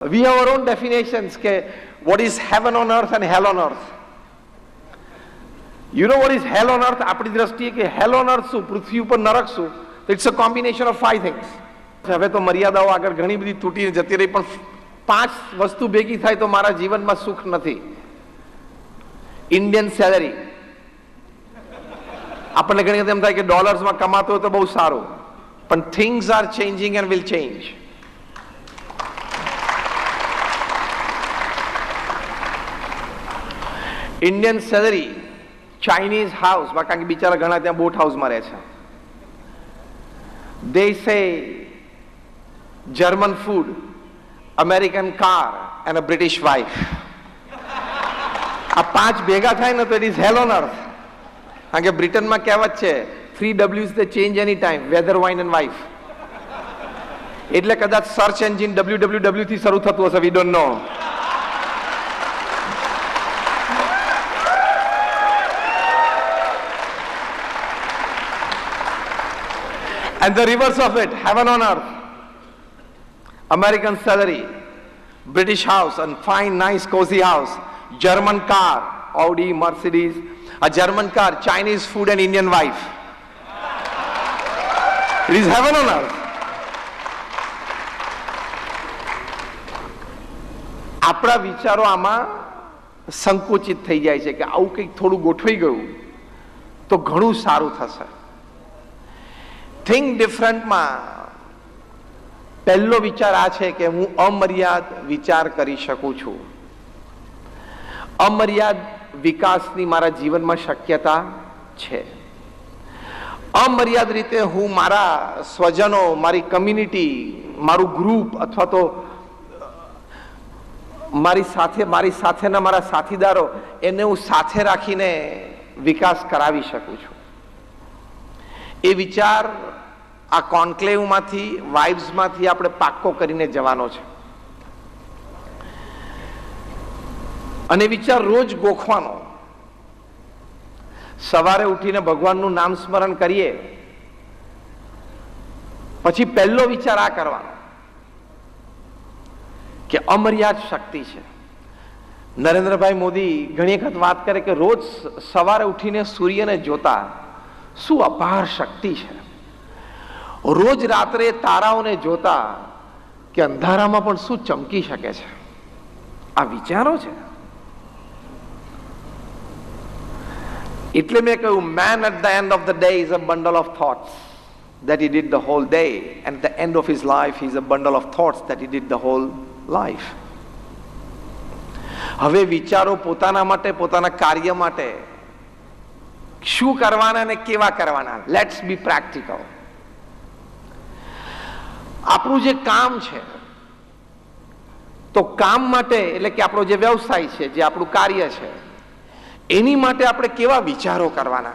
We have our own definitions કે what is heaven on earth and hell on earth. You know what is hell on earth? આપણી દ્રષ્ટિએ કે હેલ on અર્થ શું? પૃથ્વી ઉપર નરક શું? It's a combination of five things હવે તો મર્યાદાઓ આગળ ઘણી બધી તૂટીને જતી રહી, પણ પાંચ વસ્તુ ભેગી થાય તો મારા જીવનમાં સુખ નથી. ઇન્ડિયન સેલરી આપણને ઘણી વખત એમ થાય કે ડોલર્સમાં કમાતો હોય તો બહુ સારું. પણ things are changing and will change Indian salary Chinese હાઉસમાં કારણ કે બિચારા ઘણા ત્યાં બોટ હાઉસમાં રહે છે. They say German food American car and a British wife આ પાંચ ભેગા થાય ને તો it is hell on earth કારણ કે બ્રિટનમાં કહેવત છે three ડબલ્યુઝ the change any time weather wine and wife એટલે કદાચ search engine W W W થી શરૂ થતું હશે we don't know and the reverse of it, heaven on earth. American salary, British house, and fine, nice, cozy house, German car, Audi, Mercedes, a German car, Chinese food, and Indian wife. It is heaven on earth. આપણા વિચારો આમાં સંકુચિત થઈ જાય છે કે આવું કંઈક થોડું ગોઠવાઈ ગયું તો ઘણું સારું થશે થિંક ડિફરન્ટમાં પહેલો વિચાર આ છે કે હું અમર્યાદ વિચાર કરી શકું છું. અમર્યાદ વિકાસની મારા જીવનમાં શક્યતા છે. અમર્યાદ રીતે હું મારા સ્વજનો, મારી કમ્યુનિટી મારું ગ્રુપ અથવા તો, મારી સાથે, મારી સાથેના મારા સાથીદારો, એને હું સાથે રાખીને વિકાસ કરાવી શકું છું. એ વિચાર આ કોન્ક્લેવમાંથી, વાઇબ્સમાંથી આપણે પાક્કો કરીને જવાનો છે. અને વિચાર રોજ ગોખવાનો. સવારે ઉઠીને ભગવાનનું નામ સ્મરણ કરીએ, પછી પહેલો વિચાર આ કરવાનો, કે અમર્યાદ શક્તિ છે. નરેન્દ્રભાઈ મોદી ઘણી વખત વાત કરે કે રોજ સવારે ઉઠીને સૂર્યને જોતા શું અપાર શક્તિ છે? રોજ રાત્રે તારાઓને જોતા કે અંધારામાં પણ શું ચમકી શકે છે? આ વિચારો છે. એટલે મેં કહ્યું man at the end of the day is a bundle of thoughts that he ID the whole day and the end of his life is a bundle of thoughts that thoughts that the whole life હવે વિચારો પોતાના માટે, પોતાના કાર્ય માટે શું કરવાના અને કેવા કરવાના? લેટ્સ બી પ્રેક્ટિકલ આપણું જે કામ છે, તો કામ માટે, એટલે કે આપણો જે વ્યવસાય છે, જે આપણું કાર્ય છે, એની માટે આપણે કેવા વિચારો કરવાના?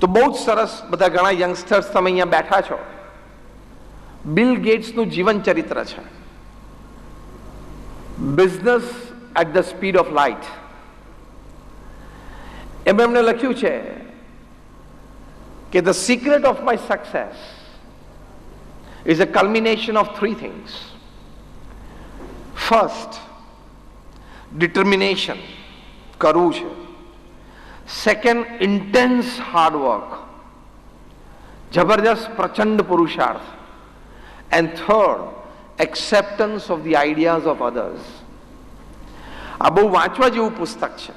તો બહુ જ સરસ બધા ઘણા યંગસ્ટર્સ તમે અહીંયા બેઠા છો. બિલ ગેટ્સનું જીવન ચરિત્ર છે. Business at the speed of light એમ એમને લખ્યું છે કે the secret of my success is a culmination of three things first determination કરવું છે. સેકન્ડ ઇન્ટેન્સ હાર્ડવર્ક જબરજસ્ત પ્રચંડ પુરુષાર્થ. And third acceptance of the ideas of others આ બહુ વાંચવા જેવું પુસ્તક છે.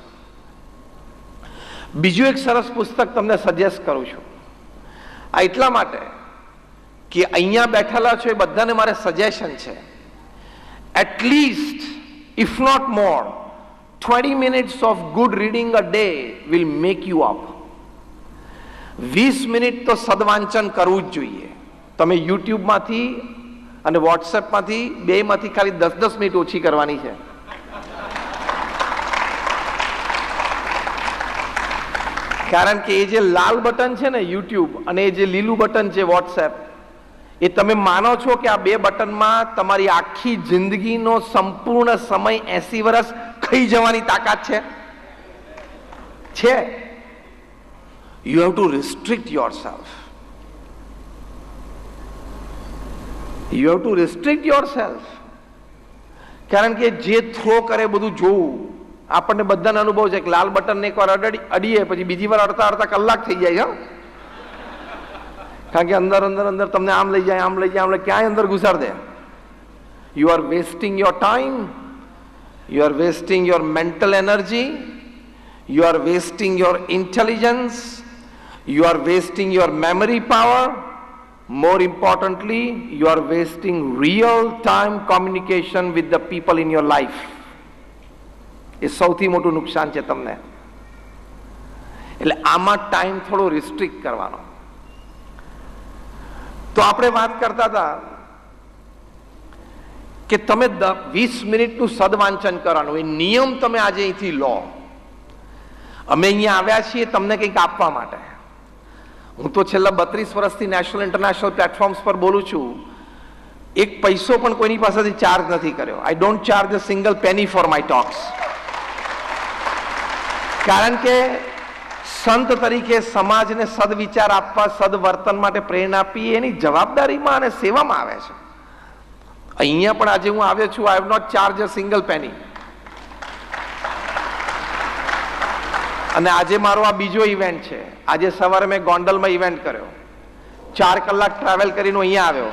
બીજું એક સરસ પુસ્તક તમને સજેસ્ટ કરું છું. આ એટલા માટે કે અહીંયા બેઠેલા છો એ બધાને મારે સજેશન છે. At least if not more 20 minutes of good reading a day will make you up. 20 minute તો સદવાંચન કરવું જ જોઈએ. તમે યુટ્યુબમાંથી અને વોટ્સએપમાંથી બેમાંથી ખાલી દસ દસ મિનિટ ઓછી કરવાની છે. કારણ કે એ જે લાલ બટન છે ને યુટ્યુબ અને એ જે લીલું બટન છે વોટ્સએપ, એ તમે માનો છો કે આ બે બટનમાં તમારી આખી જિંદગીનો સંપૂર્ણ સમય એસી વર્ષ ખાઈ જવાની તાકાત છે? છે. You have to restrict yourself you have to restrict yourself કારણ કે જે થ્રો કરે બધું જોવું. આપણને બધાને અનુભવ છે કે લાલ બટન એકવાર અડી અડીએ, પછી બીજી વાર અડતા અડતા કલાક થઈ જાય હા. કારણ કે અંદર અંદર અંદર તમને આમ લઈ જાય, આમ લઈ જાય, આમ ક્યાંય અંદર ઘુસાડ દે. You are wasting your time you are wasting your mental energy you are wasting your intelligence you are wasting your memory power more importantly you are wasting real time communication with the people in your life. એ સૌથી મોટું નુકસાન છે તમને. એટલે આમાં time થોડો restrict કરવાનો. તો આપણે વાત કરતા હતા કે તમે વીસ મિનિટનું સદવાંચન કરવાનું. એ નિયમ તમે આજે અહીંથી લો. અમે અહીંયા આવ્યા છીએ તમને કંઈક આપવા માટે. હું તો છેલ્લા બત્રીસ વર્ષથી નેશનલ ઇન્ટરનેશનલ પ્લેટફોર્મ્સ પર બોલું છું. એક પૈસો પણ કોઈની પાસેથી ચાર્જ નથી કર્યો. I don't charge a single penny for my talks કારણ કે સંત તરીકે સમાજને સદવિચાર આપવા, સદવર્તન માટે પ્રેરણા આપી એની જવાબદારીમાં અને સેવામાં આવે છે. અહીંયા પણ આજે હું આવ્યો છું I have not charge a single penny અને આજે મારો આ બીજો ઇવેન્ટ છે. આજે સવારે મેં ગોંડલમાં ઇવેન્ટ કર્યો. ચાર કલાક ટ્રાવેલ કરીને અહીંયા આવ્યો.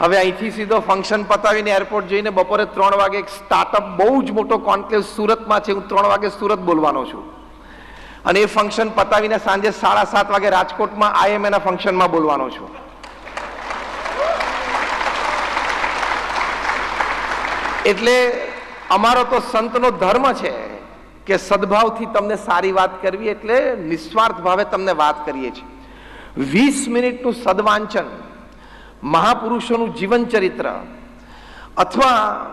હવે અહીંથી સીધો ફંક્શન પતાવીને એરપોર્ટ જઈને બપોરે ત્રણ વાગે એક સ્ટાર્ટઅપ બહુ જ મોટો કોન્ક્લેવ સુરતમાં છે. હું ત્રણ વાગે સુરત બોલવાનો છું. અને એ ફંક્શન પતાવીને સાંજે સાડા સાત વાગે રાજકોટમાં આઈએમએના ફંક્શનમાં બોલવાનો છું. એટલે અમારો તો સંતનો ધર્મ છે કે સદભાવથી તમને સારી વાત કરવી એટલે નિસ્વાર્થ ભાવે તમને વાત કરીએ છીએ. વીસ મિનિટનું સદવાંચન મહાપુરુષોનું જીવન ચરિત્ર અથવા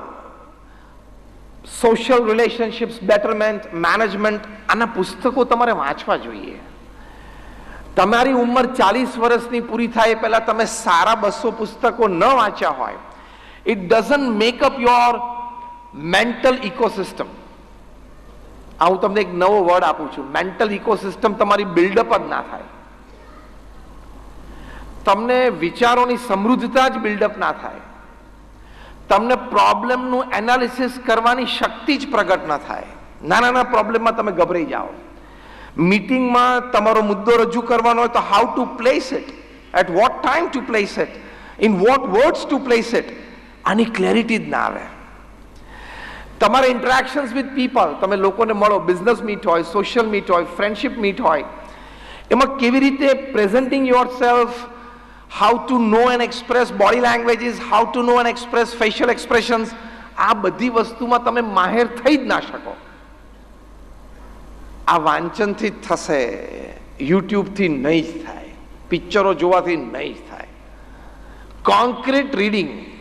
સોશિયલ રિલેશનશિપ્સ બેટરમેન્ટ મેનેજમેન્ટ આના પુસ્તકો તમારે વાંચવા જોઈએ. તમારી ઉંમર ચાલીસ વર્ષની પૂરી થાય પહેલા તમે સારા બસો પુસ્તકો ન વાંચ્યા હોય. It doesn't make up your mental ecosystem આ હું તમને એક નવો વર્ડ આપું છું. મેન્ટલ ઇકોસિસ્ટમ તમારી બિલ્ડઅપ જ ના થાય. તમને વિચારોની સમૃદ્ધતા જ બિલ્ડઅપ ના થાય. તમને પ્રોબ્લેમનું એનાલિસિસ કરવાની શક્તિ જ પ્રગટ ન થાય. નાના નાના પ્રોબ્લેમમાં તમે ગભરાઈ જાઓ. મીટિંગમાં તમારો મુદ્દો રજૂ કરવાનો હોય તો how to place it at what time to place it in what words to place it આની ક્લેરિટી જ ના આવે. તમારા ઇન્ટરેક્શન્સ વિથ પીપલ તમે લોકોને મળો બિઝનેસ મીટ હોય સોશિયલ મીટ હોય ફ્રેન્ડશિપ મીટ હોય, એમાં કેવી રીતે presenting yourself how to know and express body languages how to know and express facial expressions આ બધી વસ્તુમાં તમે માહેર થઈ જ ના શકો. આ વાંચનથી જ થશે, યુટ્યુબથી નહીં જ થાય, પિક્ચરો જોવાથી નહીં જ થાય. Concrete reading